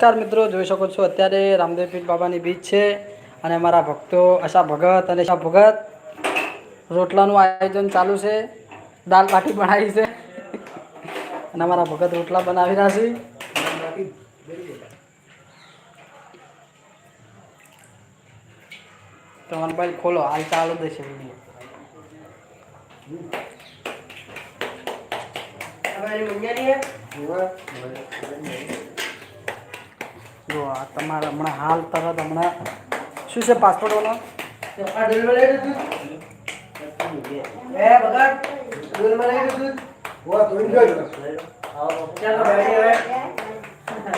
નમસ્કાર મિત્રો જોઈ શકો છો અત્યારે રામદેવ પીઠ બાબાની બીચ છે અને અમારા ભક્તો આશા ભગત અને આશા ભગત રોટલાનું આયોજન ચાલુ છે દાલ બાટી બનાવી છે અને અમારા ભગત રોટલા બનાવી રહ્યા છે. તમારો મોબાઈલ ખોલો હાલ ચાલુ દેશે વીડિયો. જો આ તમારા હમણાં હાલ તરત હમણાં શું છે પાસપોર્ટનો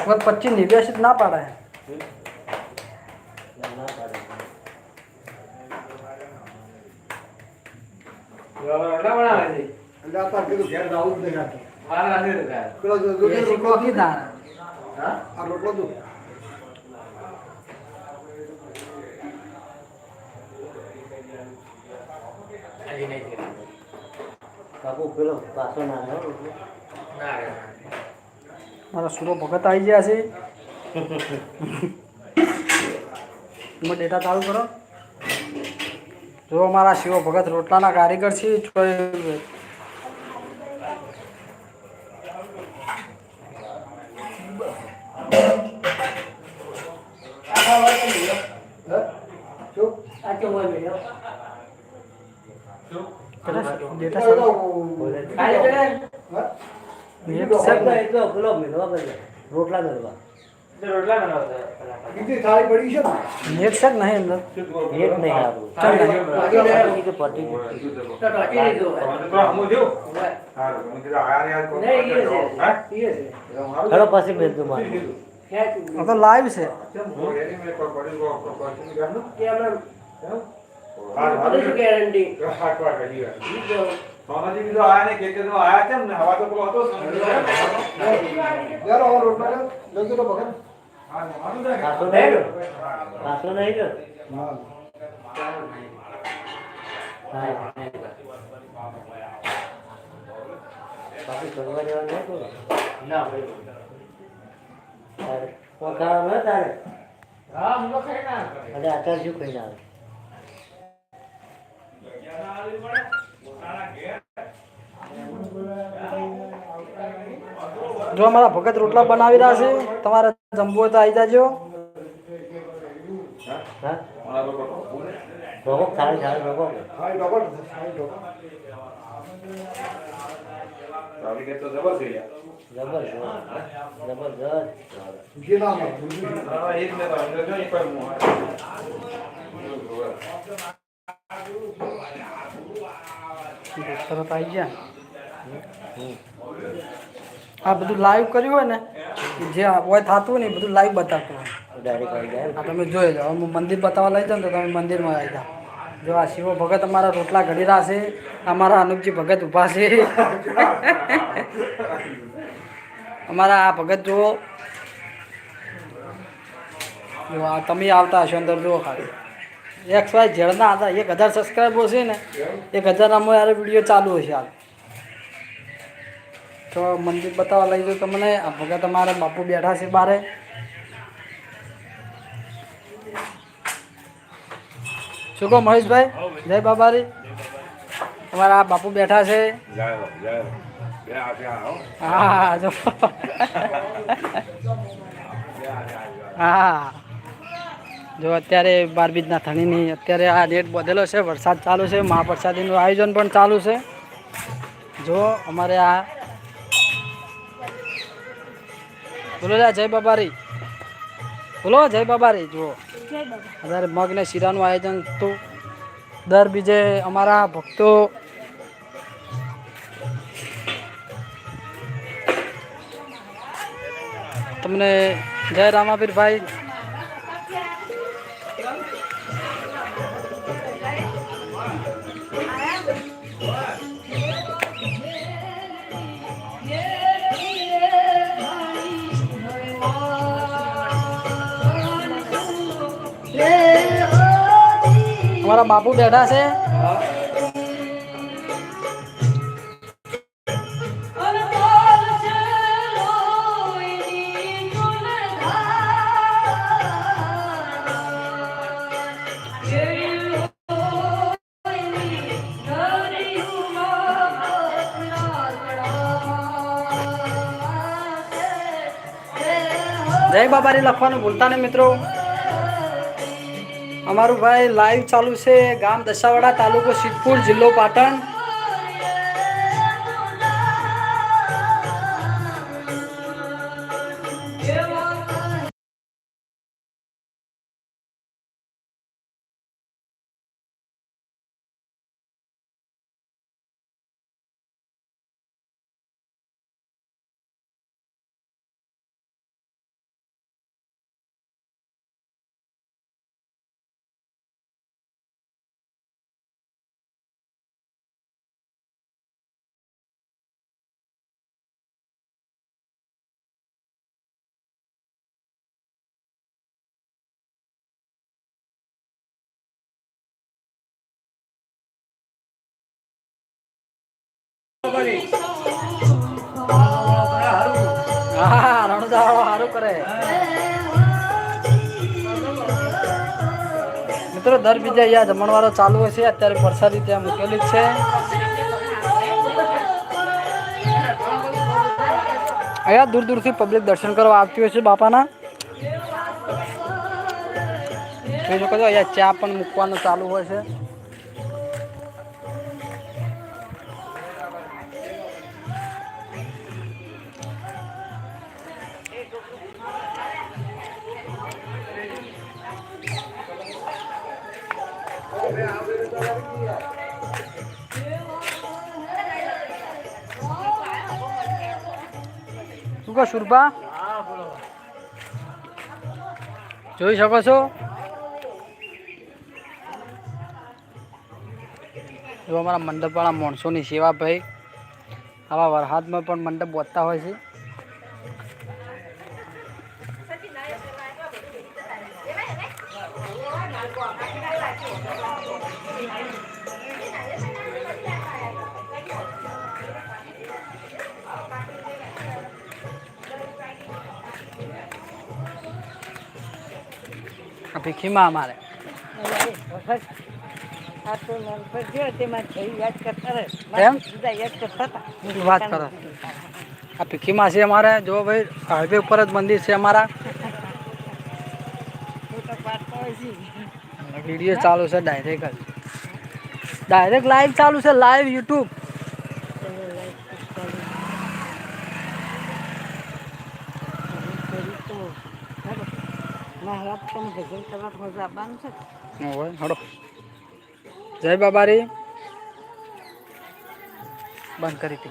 વખત પચીસ નિર્દેશિત ના પાડે. એસી કોકી દાણા કાકુ પેલો પાછો ના આવ્યો મારા સુરો ભગત આવી ગયા છે. એમાં ડેટા ચાલુ કરો. જો મારા શિવ ભગત રોટલાના કારીગર છે કોઈ ડેટા ચાલુ એટલો પેલો મેળવા પડે રોટલા મેળવા નેટ છે કે નહીં અંદર એક નહીં આવું ચાલ નહીં. કે પટી હેલો પછી મેળ તું મારે આ તો લાઈવ છે પાછો નહીં ગયો પાછો નહીં ગયો. હા પાછું કરવા જવાનું નહીં બોલો. તારે કોણ ખાવાનું હોય તારે? અરે અત્યારે શું ખાઈને આવે? જો મારા ભગત રોટલા બનાવી રહ્યા છે તમારે જમવું હોય તો આવી જાજો. જબરજસ્ત તરત આવી ગયા. આ બધું લાઈવ કર્યું હોય ને જે હોય થતું ને એ બધું લાઈવ બતાવતું હોય. ડાયરેક્ટ આવી જાય આ તમે જોઈ જાઓ હું મંદિર બતાવવા લઈ જાઉં તો તમે મંદિરમાં આવી જાઓ. જો આ શિવો ભગત અમારા રોટલા ઘડી રહ્યા છે અમારા અનુપજી ભગત ઊભા છે. અમારા આ ભગત જુઓ. જો આ તમે આવતા હશો અંદર જુઓ ખાલી. એક્સ વાય ઝેડના હતા. એક હજાર સબસ્ક્રાઈબર છે ને એક હજાર આમાં યાર વીડિયો ચાલુ હશે હાલ. તો મંદિર બતાવવા લઈ જાઉં તમને. આ ભગત અમારા બાપુ બેઠા છે બારે. શું કહો મહેશભાઈ? જય બાબારી. અમારા બાપુ બેઠા છે. હા હા. જો અત્યારે બારબીજના થણીની અત્યારે આ રેટ બધેલો છે, વરસાદ ચાલુ છે, મહાપ્રસાદીનું આયોજન પણ ચાલુ છે. જો અમારે આ બોલો જય બાબારી. બોલો, જય બાબારી, જુઓ. અત્યારે મગ ને શીરાનું આયોજન હતું દર બીજે અમારા ભક્તો તમને જય રામાપીર અમારા બાપુ બેઠા છે? જય બાબારી લખવાનું ભૂલતા ને મિત્રો. અમારું ભાઈ લાઈવ ચાલુ છે ગામ દશાવાડા તાલુકો સિદ્ધપુર જિલ્લો પાટણ. સારું કરે. મિત્રો, દર બીજા અહીંયા જમણવારો ચાલુ હોય છે, અત્યારે પ્રસાદી ત્યાં મૂકેલી છે. અહીંયા દૂર દૂરથી પબ્લિક દર્શન કરવા આવતી હોય છે બાપાના. જોઈ શકો અહીંયા ચા પણ મૂકવાનું ચાલુ હોય છે. શું કહો સુરભા જોઈ શકો છો જો અમારા મંડપવાળા માણસોની સેવા ભાઈ. આવા વરસાદમાં પણ મંડપ વધતા હોય છે. ભીખીમાં અમારે વાત કરો. આ ભીખીમાં છે અમારે. જો ભાઈ હાઈવે ઉપર જ મંદિર છે અમારા. વીડિયો ચાલુ છે ડાયરેક્ટ જ. ડાયરેક્ટ લાઈવ ચાલુ છે લાઈવ યુટ્યુબ હડો જય બાબારી. બંધ કરી હતી